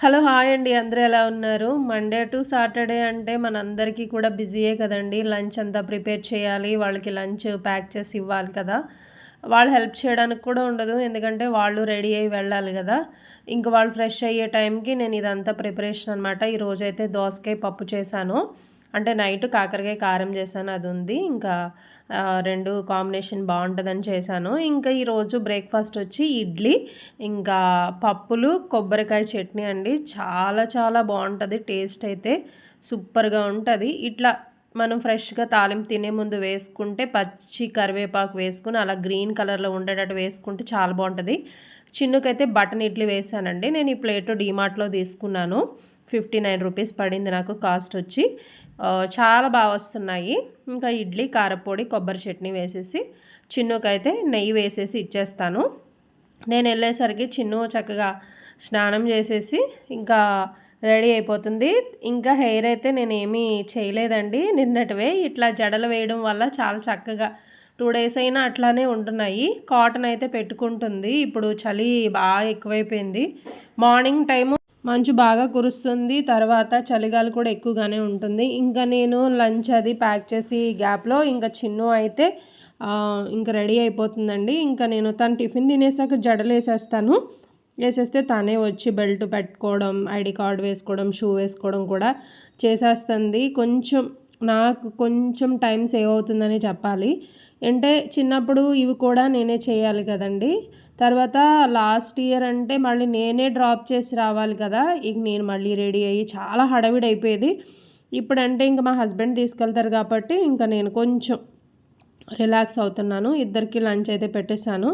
Hello hi అండి. అందరూ ఎలా ఉన్నారు? మండే టు సాటర్డే అంటే మనందరికీ కూడా బిజీయే కదండి. లంచ్ అంతా ప్రిపేర్ చేయాలి. వాళ్ళకి లంచ్ ప్యాక్ చేసి ఇవ్వాలి కదా. వాళ్ళు హెల్ప్ చేయడానికి కూడా ఉండదు. ఎందుకంటే వాళ్ళు రెడీ అయ్యి వెళ్ళాలి కదా. ఇంక వాళ్ళు ఫ్రెష్ అయ్యే టైంకి నేను ఇదంతా ప్రిపరేషన్ అనమాట ఈరోజైతే దోసకాయ పప్పు చేశాను. అంటే నైట్ కాకరకాయ కారం చేశాను అది ఉంది ఇంకా రెండు కాంబినేషన్ బాగుంటుందని చేశాను. ఇంకా ఈరోజు బ్రేక్ఫాస్ట్ వచ్చి ఇడ్లీ ఇంకా పప్పులు కొబ్బరికాయ చట్నీ అండి. చాలా చాలా బాగుంటుంది టేస్ట్ అయితే సూపర్గా ఉంటుంది. ఇట్లా మనం ఫ్రెష్గా తాలింపు తినే ముందు వేసుకుంటే పచ్చి కరివేపాకు వేసుకుని అలా గ్రీన్ కలర్లో ఉండేటట్టు వేసుకుంటే చాలా బాగుంటుంది చిన్నుకైతే బటన్ ఇడ్లీ వేసానండి నేను ఈ ప్లేట్ డీమార్ట్లో తీసుకున్నాను. ఫిఫ్టీ నైన్ రూపీస్ పడింది నాకు కాస్ట్ వచ్చి. చాలా బాగా వస్తున్నాయి. ఇంకా ఇడ్లీ కారపొడి కొబ్బరి చట్నీ వేసేసి చిన్నుకైతే నెయ్యి వేసేసి ఇచ్చేస్తాను. నేను వెళ్ళేసరికి చిన్ను చక్కగా స్నానం చేసేసి ఇంకా రెడీ అయిపోతుంది. ఇంకా హెయిర్ అయితే నేను ఏమీ చేయలేదండి. నిన్నటివే ఇట్లా జడలు వేయడం వల్ల చాలా చక్కగా టూ డేస్ అయినా అట్లానే ఉంటున్నాయి. కాటన్ అయితే పెట్టుకుంటుంది. ఇప్పుడు చలి బాగా ఎక్కువైపోయింది. మార్నింగ్ టైము మంచు బాగా కురుస్తుంది తర్వాత చలిగాలి కూడా ఎక్కువగానే ఉంటుంది. ఇంకా నేను లంచ్ అది ప్యాక్ చేసి గ్యాప్లో ఇంకా చిన్ను అయితే ఇంకా రెడీ అయిపోతుందండి. ఇంకా నేను తను టిఫిన్ తినేసాక జడలు వేసేస్తాను. వేసేస్తే తనే వచ్చి బెల్ట్ పెట్టుకోవడం ఐడి కార్డ్ వేసుకోవడం షూ వేసుకోవడం కూడా చేసేస్తుంది. కొంచెం నాకు కొంచెం టైం సేవ్ అవుతుందని చెప్పాలి. అంటే చిన్నప్పుడు ఇవి కూడా నేనే చేయాలి కదండి. తర్వాత లాస్ట్ ఇయర్ అంటే మళ్ళీ నేనే డ్రాప్ చేసి రావాలి కదా ఇక నేను మళ్ళీ రెడీ అయ్యి చాలా హడవిడి అయిపోయేది. ఇప్పుడంటే ఇంకా మా హస్బెండ్ తీసుకెళ్తారు కాబట్టి ఇంకా నేను కొంచెం రిలాక్స్ అవుతున్నాను. ఇద్దరికి లంచ్ అయితే పెట్టేశాను.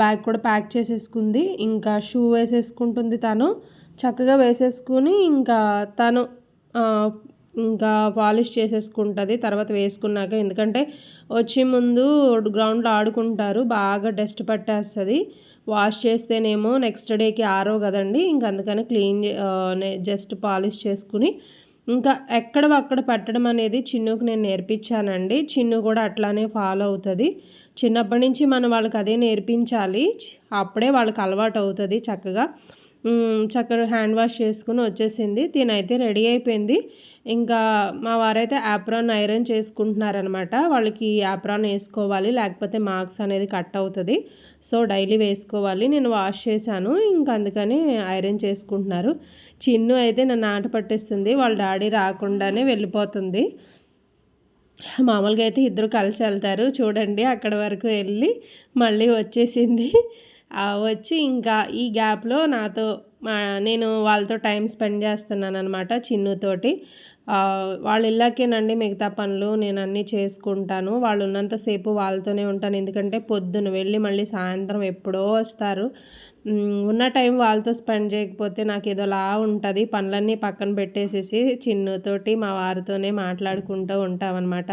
బ్యాగ్ కూడా ప్యాక్ చేసేసుకుంది. ఇంకా షూ వేసేసుకుంటుంది తను. చక్కగా వేసేసుకుని ఇంకా తను ఇంకా పాలిష్ చేసేసుకుంటుంది తర్వాత వేసుకున్నాక ఎందుకంటే వచ్చే ముందు గ్రౌండ్లో ఆడుకుంటారు బాగా డస్ట్ పట్టేస్తుంది. వాష్ చేస్తేనేమో నెక్స్ట్ డేకి ఆరో కదండి ఇంక అందుకని క్లీన్ జస్ట్ పాలిష్ చేసుకుని ఇంకా ఎక్కడ అక్కడ పెట్టడం అనేది చిన్నుకు నేను నేర్పించానండి. చిన్ను కూడా అట్లానే ఫాలో అవుతుంది. చిన్నప్పటి నుంచి మనం వాళ్ళకి అదే నేర్పించాలి అప్పుడే వాళ్ళకి అలవాటు అవుతుంది చక్కగా. చక్కగా హ్యాండ్ వాష్ చేసుకుని వచ్చేసింది తినైతే రెడీ అయిపోయింది. ఇంకా మా వారైతే యాప్రాన్ ఐరన్ చేసుకుంటున్నారనమాట వాళ్ళకి యాప్రాన్ వేసుకోవాలి లేకపోతే మార్క్స్ అనేది కట్ అవుతుంది. సో డైలీ వేసుకోవాలి. నేను వాష్ చేశాను. ఇంకా అందుకని ఐరన్ చేసుకుంటున్నారు. చిన్ను అయితే నన్ను ఆట పట్టేస్తుంది. వాళ్ళ డాడీ రాకుండానే వెళ్ళిపోతుంది. మామూలుగా అయితే ఇద్దరు కలిసి వెళ్తారు. చూడండి అక్కడ వరకు వెళ్ళి మళ్ళీ వచ్చేసింది. వచ్చి ఇంకా ఈ గ్యాప్లో నాతో నేను వాళ్ళతో టైం స్పెండ్ చేస్తున్నాను అనమాట చిన్నుతోటి వాళ్ళు ఇళ్ళకేనండి మిగతా పనులు నేను అన్నీ చేసుకుంటాను. వాళ్ళు ఉన్నంతసేపు వాళ్ళతోనే ఉంటాను. ఎందుకంటే పొద్దున వెళ్ళి మళ్ళీ సాయంత్రం ఎప్పుడో వస్తారు. ఉన్న టైం వాళ్ళతో స్పెండ్ చేయకపోతే నాకు ఏదోలా ఉంటుంది. పనులన్నీ పక్కన పెట్టేసేసి చిన్నుతోటి మా వారితోనే మాట్లాడుకుంటూ ఉంటామన్నమాట.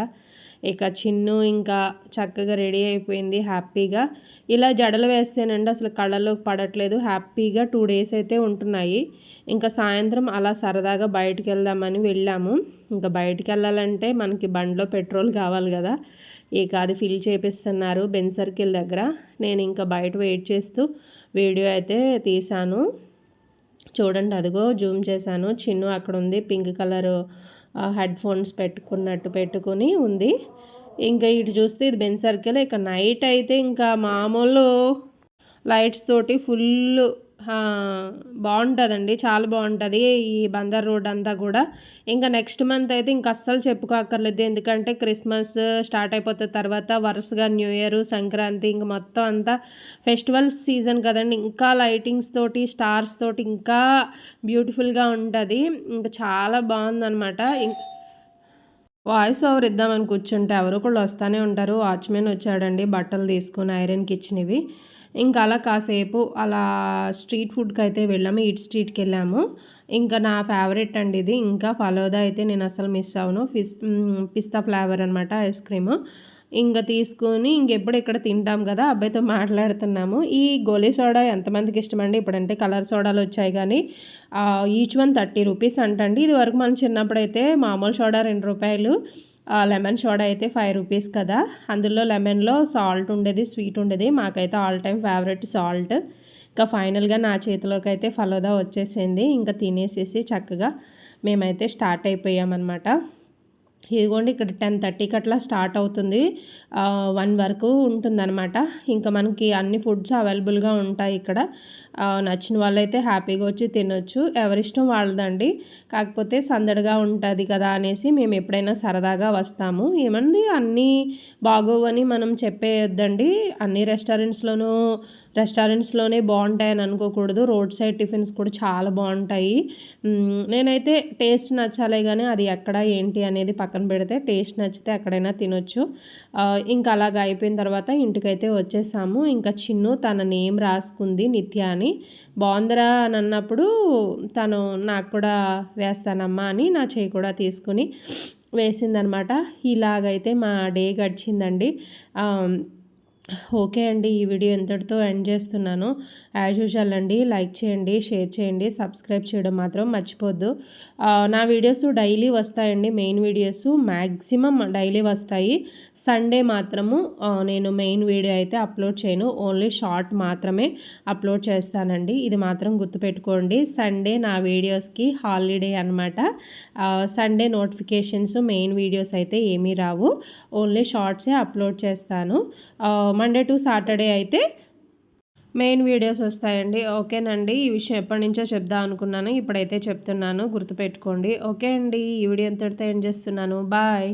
ఇక చిన్ను ఇంకా చక్కగా రెడీ అయిపోయింది హ్యాపీగా. ఇలా జడలు వేస్తేనండి అసలు కళ్ళలో పడట్లేదు. హ్యాపీగా టూ డేస్ అయితే ఉంటున్నాయి. ఇంకా సాయంత్రం అలా సరదాగా బయటికి వెళ్దామని వెళ్ళాము. ఇంకా బయటికి వెళ్ళాలంటే మనకి బండిలో పెట్రోల్ కావాలి కదా. ఇక అది ఫిల్ చేపిస్తున్నారు బెన్ సర్కిల్ దగ్గర. నేను ఇంకా బయట వెయిట్ చేస్తూ వీడియో అయితే తీశాను. చూడండి అదిగో జూమ్ చేశాను. చిన్ను అక్కడ ఉంది పింక్ కలర్ హెడ్ ఫోన్స్ పెట్టుకున్నట్టు పెట్టుకుని ఉంది. ఇంకా ఇటు చూస్తే ఇది బెన్ సర్కిల్. ఇక నైట్ అయితే ఇంకా మామూలు లైట్స్ తోటి ఫుల్ బాగుంటుందండి. చాలా బాగుంటుంది ఈ బందర్ రోడ్ అంతా కూడా. ఇంకా నెక్స్ట్ మంత్ అయితే ఇంకా అస్సలు చెప్పుకోక్కర్లేదు. ఎందుకంటే క్రిస్మస్ స్టార్ట్ అయిపోతే తర్వాత వరుసగా న్యూ ఇయర్ సంక్రాంతి ఇంక మొత్తం అంతా ఫెస్టివల్ సీజన్ కదండి. ఇంకా లైటింగ్స్ తోటి స్టార్స్ తోటి ఇంకా బ్యూటిఫుల్గా ఉంటుంది. ఇంకా చాలా బాగుందనమాట వాయిస్ ఓవర్ ఇద్దామని కూర్చుంటే ఎవరు కూడా వస్తూనే ఉంటారు. వాచ్మెన్ వచ్చాడండి. బట్టలు తీసుకుని ఐరన్కి ఇచ్చినవి ఇంకా అలా కాసేపు అలా స్ట్రీట్ ఫుడ్కి అయితే వెళ్ళాము ఈట్ స్ట్రీట్కి వెళ్ళాము. ఇంకా నా ఫేవరెట్ అండి ఇది. ఇంకా ఫలోదా అయితే నేను అసలు మిస్ అవ్వను. ఫిస్ పిస్తా ఫ్లేవర్ అనమాట ఐస్ క్రీమ్. ఇంకా తీసుకొని ఇంకెప్పుడు ఇక్కడ తింటాం కదా అబ్బాయితో మాట్లాడుతున్నాము. ఈ గోలీ సోడా ఎంతమందికి ఇష్టమండి? ఇప్పుడంటే కలర్ సోడాలు వచ్చాయి కానీ ఈచ్ వన్ థర్టీ రూపీస్ అంటండి. ఇది వరకు మనం చిన్నప్పుడైతే మామూలు సోడా రెండు రూపాయలు లెమన్ సోడా అయితే ఫైవ్ రూపీస్ కదా. అందులో లెమన్లో సాల్ట్ ఉండేది స్వీట్ ఉండేది. మాకైతే ఆల్ టైమ్ ఫేవరెట్ సాల్ట్. ఇంకా ఫైనల్గా నా చేతిలోకి అయితే ఫలోదా వచ్చేసింది. ఇంకా తినేసేసి చక్కగా మేమైతే స్టార్ట్ అయిపోయామన్నమాట. ఇదిగోండి ఇక్కడ టెన్ థర్టీకి అట్లా స్టార్ట్ అవుతుంది. వన్ వరకు ఉంటుందన్నమాట. ఇంకా మనకి అన్ని ఫుడ్స్ అవైలబుల్గా ఉంటాయి ఇక్కడ. నచ్చిన వాళ్ళైతే హ్యాపీగా వచ్చి తినొచ్చు. ఎవరిష్టం వాళ్ళదండి. కాకపోతే సందడిగా ఉంటుంది కదా అనేసి మేము ఎప్పుడైనా సరదాగా వస్తాము. ఏమంది అన్నీ బాగోవని మనం చెప్పేయొద్దండి. అన్ని రెస్టారెంట్స్లోనూ రెస్టారెంట్స్లోనే బాగుంటాయని అనుకోకూడదు. రోడ్ సైడ్ టిఫిన్స్ కూడా చాలా బాగుంటాయి. నేనైతే టేస్ట్ నచ్చాలే కానీ అది ఎక్కడ ఏంటి అనేది పక్కన పెడితే టేస్ట్ నచ్చితే ఎక్కడైనా తినొచ్చు. ఇంకా అలాగ అయిపోయిన తర్వాత ఇంటికైతే వచ్చేసాము. ఇంకా చిన్ను తన నేమ్ రాసుకుంది నిత్య అని. బాగుందరా అని అన్నప్పుడు తను నాకు కూడా వేస్తానమ్మా అని నా చేయి కూడా తీసుకుని వేసిందనమాట. ఇలాగైతే మా డే గడిచిందండి. ఓకే అండి ఈ వీడియో ఎంతటితో ఎండ్ చేస్తున్నాను. యాజ్ యూజువల్ అండి లైక్ చేయండి షేర్ చేయండి సబ్స్క్రైబ్ చేయడం మాత్రం మర్చిపోద్దు. నా వీడియోస్ డైలీ వస్తాయండి మెయిన్ వీడియోస్ మ్యాక్సిమం డైలీ వస్తాయి. సండే మాత్రము నేను మెయిన్ వీడియో అయితే అప్లోడ్ చేయను ఓన్లీ షార్ట్ మాత్రమే అప్లోడ్ చేస్తానండి. ఇది మాత్రం గుర్తుపెట్టుకోండి సండే నా వీడియోస్కి హాలిడే అనమాట సండే నోటిఫికేషన్స్ మెయిన్ వీడియోస్ అయితే ఏమీ రావు ఓన్లీ షార్ట్సే అప్లోడ్ చేస్తాను. మండే టు సాటర్డే అయితే మెయిన్ వీడియోస్ వస్తాయండి. ఓకేనండి. ఈ విషయం ఎప్పటి నుంచో చెప్దాం అనుకున్నాను. ఇప్పుడైతే చెప్తున్నాను. గుర్తుపెట్టుకోండి. ఓకే అండి. ఈ వీడియో ఎంతటితో ఎండ్ చేస్తున్నాను. బాయ్